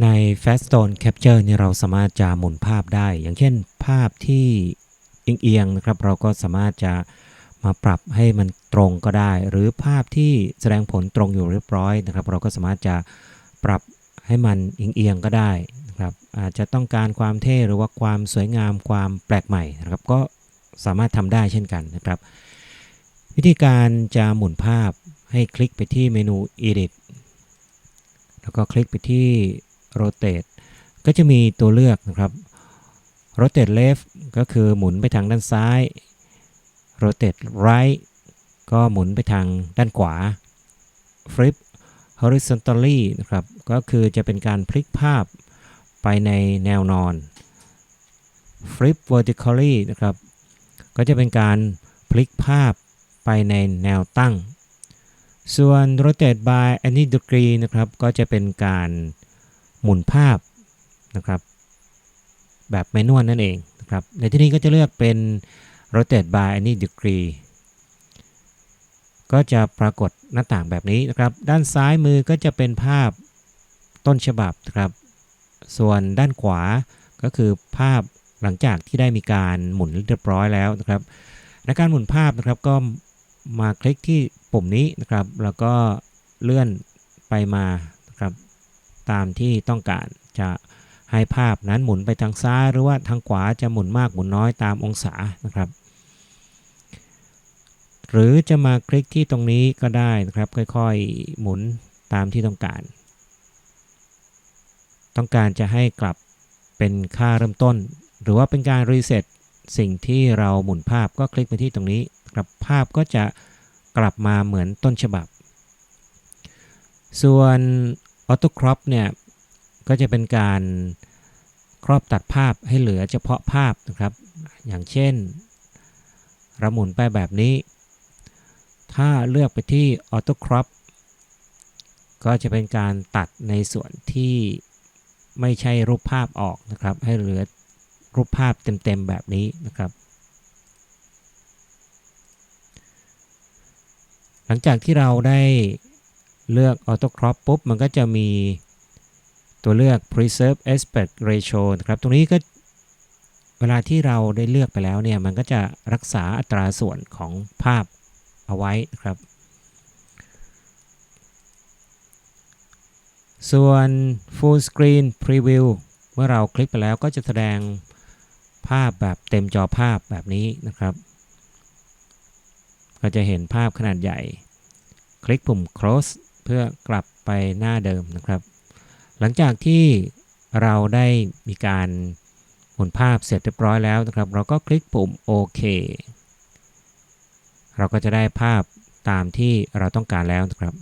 ใน Faststone Capture เนี่ยเราสามารถจะหมุนภาพได้ อย่างเช่นภาพที่เอียงๆนะครับ เราก็สามารถจะมาปรับให้มันตรงก็ได้ หรือภาพที่แสดงผลตรงอยู่เรียบร้อยนะครับ เราก็สามารถจะปรับให้มันเอียงๆก็ได้นะครับอาจจะต้องการความเท่หรือว่าความสวยงามความแปลกใหม่นะครับก็สามารถทำได้เช่นกันนะครับ วิธีการจะหมุนภาพให้คลิกไปที่เมนู Edit แล้วก็คลิกไปที่ Rotate ก็จะมีตัวเลือกนะครับ Rotate Left ก็คือหมุนไปทางด้านซ้าย Rotate Right ก็หมุนไปทางด้านขวา Flip Horizontally นะครับ ก็คือจะเป็นการพลิกภาพไปในแนวนอน Flip Vertically นะครับ ก็จะเป็นการพลิกภาพไปในแนวตั้ง ส่วน rotate by any degree นะครับ ก็จะเป็นการ หมุนภาพนะครับ แบบแมนนวลนั่นเองนะครับ ในที่นี้ก็จะเลือกเป็น rotate by any degree ก็จะปรากฏหน้าต่างแบบนี้นะครับ ด้านซ้ายมือก็จะเป็นภาพต้นฉบับนะครับ ส่วนด้านขวาก็คือภาพหลังจากที่ได้มีการหมุนเรียบร้อยแล้วนะครับ ในการหมุนภาพนะครับก็มาคลิกที่ปุ่มนี้นะครับ แล้วก็เลื่อนไปมา ตามที่ต้องการจะให้ภาพนั้นหมุนไปทางซ้ายหรือว่าทางขวาจะหมุนมากหมุนน้อยตามองศานะครับ หรือจะมาคลิกที่ตรงนี้ก็ได้นะครับ ค่อยๆหมุนตามที่ต้องการ ต้องการจะให้กลับเป็นค่าเริ่มต้น หรือว่าเป็นการรีเซ็ตสิ่งที่เราหมุนภาพก็คลิกไปที่ตรงนี้ครับภาพก็จะกลับมาเหมือนต้นฉบับ ส่วน Auto Crop เนี่ยก็จะเป็นการครอบตัดภาพให้เหลือเฉพาะภาพนะครับ อย่างเช่นเราหมุนไปแบบนี้ ถ้าเลือกไปที่ Auto Crop ก็จะเป็นการตัดในส่วนที่ไม่ใช่รูปภาพออกนะครับ ให้เหลือรูปภาพเต็มๆแบบนี้นะครับ หลังจากที่เราได้ เลือก Auto Crop ปุ๊บ มันก็จะมีตัวเลือก Preserve Aspect Ratio นะครับ ตรงนี้ก็เวลาที่เราได้เลือกไปแล้วเนี่ย มันก็จะรักษาอัตราส่วนของภาพเอาไว้ครับ ส่วน Full Screen Preview เมื่อเราคลิกไปแล้วก็จะแสดงภาพแบบเต็มจอภาพแบบนี้นะครับ ก็จะเห็นภาพขนาดใหญ่ คลิกปุ่ม close เพื่อกลับไปหน้าเดิมนะครับ หลังจากที่เราได้มีการหมุนภาพเสร็จเรียบร้อยแล้วนะครับ เราก็คลิกปุ่มโอเคเราก็จะได้ภาพตามที่เราต้องการแล้วนะครับ